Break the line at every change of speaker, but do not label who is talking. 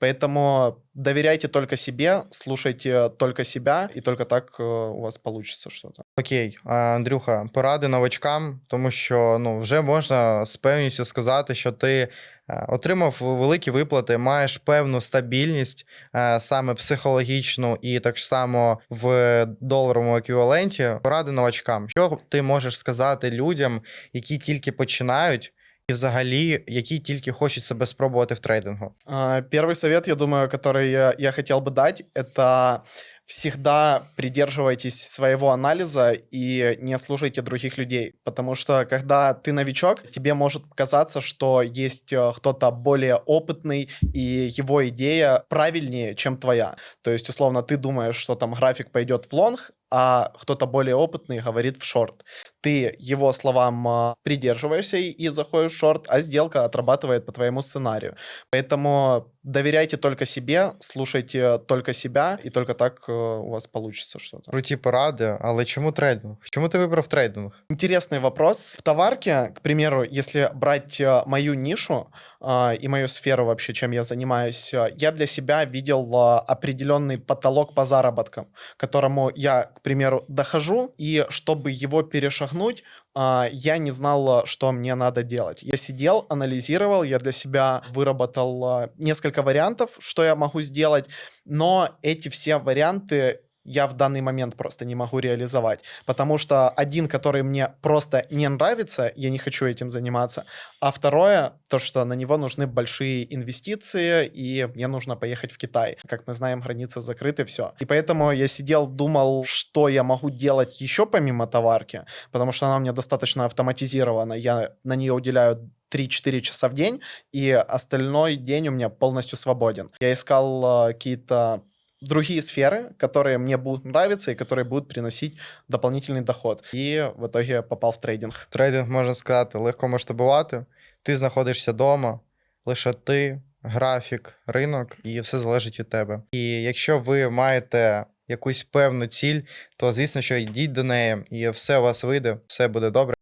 Поэтому доверяйте только себе, слушайте только себя, и только так э, у вас получится что-то.
Окей, Андрюха, поради новачкам, тому що ну вже можна з певністю сказати, що ти е, отримав великі виплати, маєш певну стабільність е, саме психологічну і так само в доларовому еквіваленті. Поради новачкам. Що ти можеш сказати людям, які тільки починають, і взагалі які тільки хочуть себе спробувати в трейдингу?
А, Первый совет, я думаю, который я, я хотел бы дать, это всегда придерживайтесь своего анализа и не слушайте других людей. Потому что когда ты новичок, тебе может казаться, что есть э, кто-то более опытный, и его идея правильнее, чем твоя. То есть, условно, ты думаешь, что там график пойдет в лонг, а кто-то более опытный говорит в шорт. Ты его словам а, придерживаешься и, и заходишь в шорт, а сделка отрабатывает по твоему сценарию. Поэтому доверяйте только себе, слушайте только себя, и только так э, у вас получится что-то.
Круті поради, але чому трейдинг? Чому ти вибрав трейдинг?
Интересный вопрос. В товарке, к примеру, если брать э, мою нишу а, и мою сферу вообще, чем я занимаюсь, э, я для себя видел а, определенный потолок по заработкам, к которому я, к примеру, дохожу, и чтобы его перешагнуть, а, я не знал, что мне надо делать. Я сидел, анализировал, я для себя выработал а, несколько вариантов, что я могу сделать, но эти все варианты я в данный момент просто не могу реализовать. Потому что один, который мне просто не нравится, я не хочу этим заниматься. А второе, то, что на него нужны большие инвестиции, и мне нужно поехать в Китай. Как мы знаем, границы закрыты, все. И поэтому я сидел, думал, что я могу делать еще помимо товарки, потому что она у меня достаточно автоматизирована. Я на нее уделяю 3-4 часа в день, и остальной день у меня полностью свободен. Я искал а, какие-то другие сферы, которые мне будут нравиться и которые будут приносить дополнительный доход. И в итоге попал в трейдинг.
Трейдинг можна сказати, легко масштабувати. Ти знаходишся вдома, лише ти, графік, ринок, і все залежить від тебе. І якщо ви маєте якусь певну ціль, то звісно, що йдіть до неї, і все у вас вийде, все буде добре.